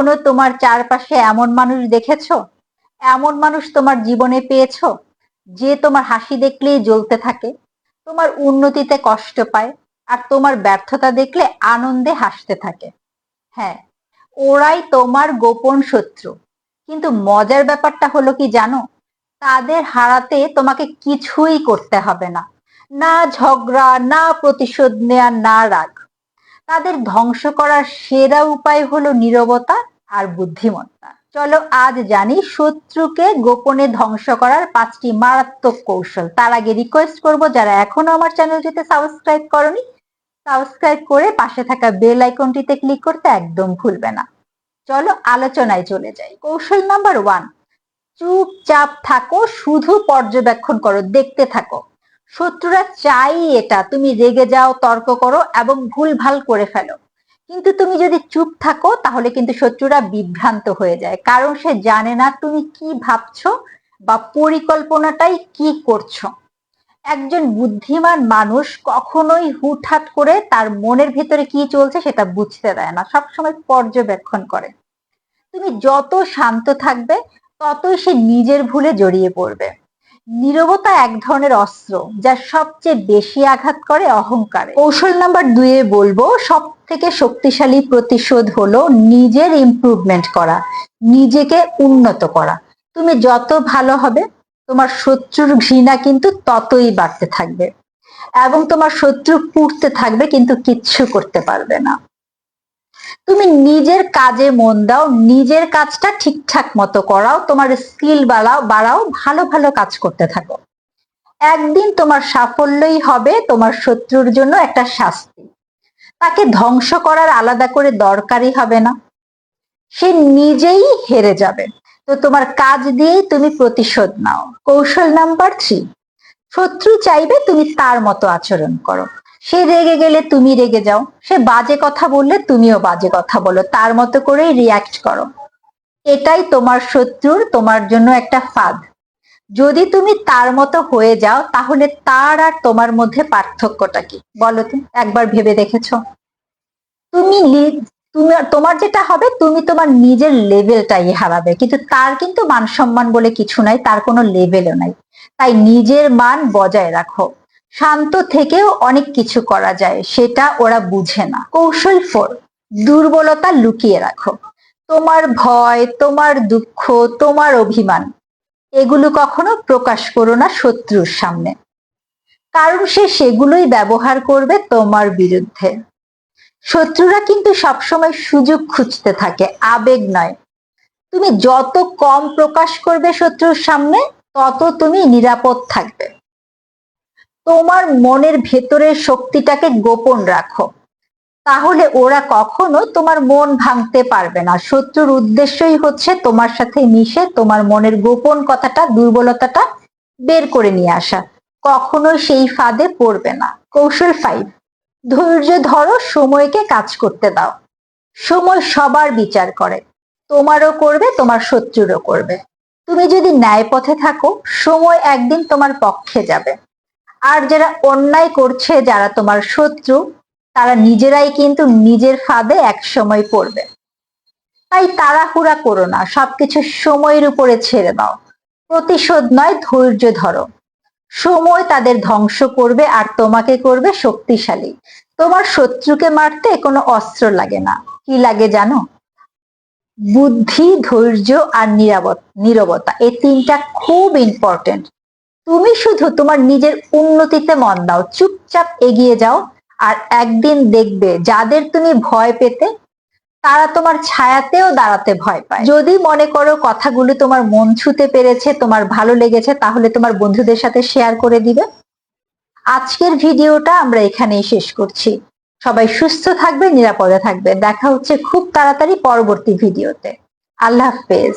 কোনো তোমার চারপাশে এমন মানুষ দেখেছ? এমন মানুষ তোমার জীবনে পেয়েছ, যে তোমার হাসি দেখলেই জ্বলতে থাকে, তোমার উন্নতিতে কষ্ট পায়, আর তোমার ব্যর্থতা দেখলে আনন্দে হাসতে থাকে? হ্যাঁ ওরাই তোমার গোপন শত্রু। কিন্তু মজার ব্যাপারটা হলো কি জানো? তাদের হারাতে তোমাকে কিছুই করতে হবে না। না ঝগড়া, না প্রতিশোধ নেয়া, না রাগ। তাদের ধ্বংস করার সেরা উপায় হলো নীরবতা আর বুদ্ধিমত্তা। চলো আজ জানি শত্রুকে গোপনে ধ্বংস করার পাঁচটি মারাত্মক কৌশল। তার আগে রিকোয়েস্ট করব, যারা এখনও আমার চ্যানেলটিতে সাবস্ক্রাইব করনি সাবস্ক্রাইব করে পাশে থাকা বেল আইকনটিতে ক্লিক করতে একদম ভুলবে না। চলো আলোচনায় চলে যাই। কৌশল নাম্বার ওয়ান চুপচাপ থাকো, শুধু পর্যবেক্ষণ করো, দেখতে থাকো। শত্রুরা চাই এটা, তুমি রেগে যাও, তর্ক করো এবং ভুল ভালো করে ফেলো। কিন্তু তুমি যদি চুপ থাকো, তাহলে কিন্তু শত্রুরা বিভ্রান্ত হয়ে যায়। কারণ সে জানে না তুমি কি ভাবছ বা পরিকল্পনাটাই কি করছ। একজন বুদ্ধিমান মানুষ কখনোই হুটহাট করে তার মনের ভিতরে কি চলছে সেটা বুঝতে দেয় না, সবসময় পর্যবেক্ষণ করে। তুমি যত শান্ত থাকবে, ততই সে নিজের ভুলে জড়িয়ে পড়বে। নীরবতা এক ধরনের অস্ত্র, যা সবচেয়ে বেশি আঘাত করে অহংকারে। কৌশল নাম্বার দুয়ে বলব, সব থেকে শক্তিশালী প্রতিশোধ হলো নিজের ইমপ্রুভমেন্ট করা, নিজেকে উন্নত করা। তুমি যত ভালো হবে, তোমার শত্রুর ঘৃণা কিন্তু ততই বাড়তে থাকবে এবং তোমার শত্রু পুড়তে থাকবে কিন্তু কিচ্ছু করতে পারবে না। তুমি নিজের কাজে মন দাও, নিজের কাজটা ঠিকঠাক মতো করাও, তোমার স্কিল বাড়াও বাড়াও, ভালো ভালো কাজ করতে থাকো। একদিন তোমার সাফল্যই হবে, তোমার শত্রুর জন্য একটা শাস্তি। তাকে ধ্বংস করার আলাদা করে দরকারই হবে না। সে নিজেই হেরে যাবে। তো তোমার কাজ দিয়ে তুমি প্রতিশোধ নাও। কৌশল নাম্বার থ্রি শত্রু চাইবে তুমি তার মতো আচরণ করো। সে রেগে গেলে তুমি রেগে যাও। সে বাজে কথা বললে তুমিও বাজে কথা বলো। তার মতো করেই রিয়াক্ট করো। এটাই তোমার শত্রুর, তোমার জন্য একটা ফাঁদ। যদি তুমি তার মতো হয়ে যাও, তাহলে তার আর তোমার মধ্যে পার্থক্যটা কি? বলো তুমি একবার ভেবে দেখেছ? তুমি তুমি তোমার যেটা হবে, তুমি তোমার নিজের লেভেলটাই হারাবে। কিন্তু তার কিন্তু মান সম্মান বলে কিছু নাই, তার কোনো লেভেলও নাই। তাই নিজের মান বজায় রাখো। শান্ত থেকেও অনেক কিছু করা যায়, সেটা ওরা বুঝে না। কৌশল ফোর দুর্বলতা লুকিয়ে রাখো। তোমার ভয়, তোমার দুঃখ, তোমার অভিমান, এগুলো কখনো প্রকাশ করো না শত্রুর সামনে। কারণ সে সেগুলোই ব্যবহার করবে তোমার বিরুদ্ধে। শত্রুরা কিন্তু সবসময় সুযোগ খুঁজতে থাকে, আবেগ নয়। তুমি যত কম প্রকাশ করবে শত্রুর সামনে, তত তুমি নিরাপদ থাকবে। তোমার মনের ভেতরের শক্তিটাকে গোপন রাখো। তাহলে ওরা কখনো তোমার মন ভাঙতে পারবে না। শত্রুর উদ্দেশ্যই হচ্ছে তোমার সাথে মিশে তোমার মনের গোপন কথাটা, দুর্বলতাটা বের করে নিয়ে আসা। কখনো সেই ফাঁদে পড়বে না। কৌশল ফাইভ ধৈর্য ধরো, সময়কে কাজ করতে দাও। সময় সবার বিচার করে। তোমারও করবে, তোমার শত্রুরও করবে। তুমি যদি ন্যায় পথে থাকো, সময় একদিন তোমার পক্ষে যাবে। আর যারা অন্যায় করছে, যারা তোমার শত্রু, তারা নিজেরাই কিন্তু নিজের ফাঁদে এক সময় পড়বে। তাই তাড়াহুড়া করো না, সবকিছু সময়ের উপরে ছেড়ে দাও। প্রতিশোধ নয়, ধৈর্য ধরো। সময় তাদের ধ্বংস করবে আর তোমাকে করবে শক্তিশালী। তোমার শত্রুকে মারতে কোনো অস্ত্র লাগে না। কি লাগে জানো? বুদ্ধি, ধৈর্য আর নিরাপদ নিরবতা, এই তিনটা খুব ইম্পর্টেন্ট তুমি শুধু তোমার নিজের উন্নতিতে মন দাও, চুপচাপ এগিয়ে যাও আর একদিন দেখবে যাদের তুমি ভয় পেতে তারা তোমার ছায়াতেও দাঁড়াতে ভয় পায়। যদি মনে করো কথাগুলো তোমার মন ছুতে পেরেছে, তোমার ভালো লেগেছে, তাহলে তোমার বন্ধুদের সাথে শেয়ার করে দিবে। আজকের ভিডিওটা আমরা এখানেই শেষ করছি। সবাই সুস্থ থাকবে নিরাপদে থাকবে দেখা হচ্ছে খুব তাড়াতাড়ি পরবর্তী ভিডিওতে। আল্লাহ হাফেজ।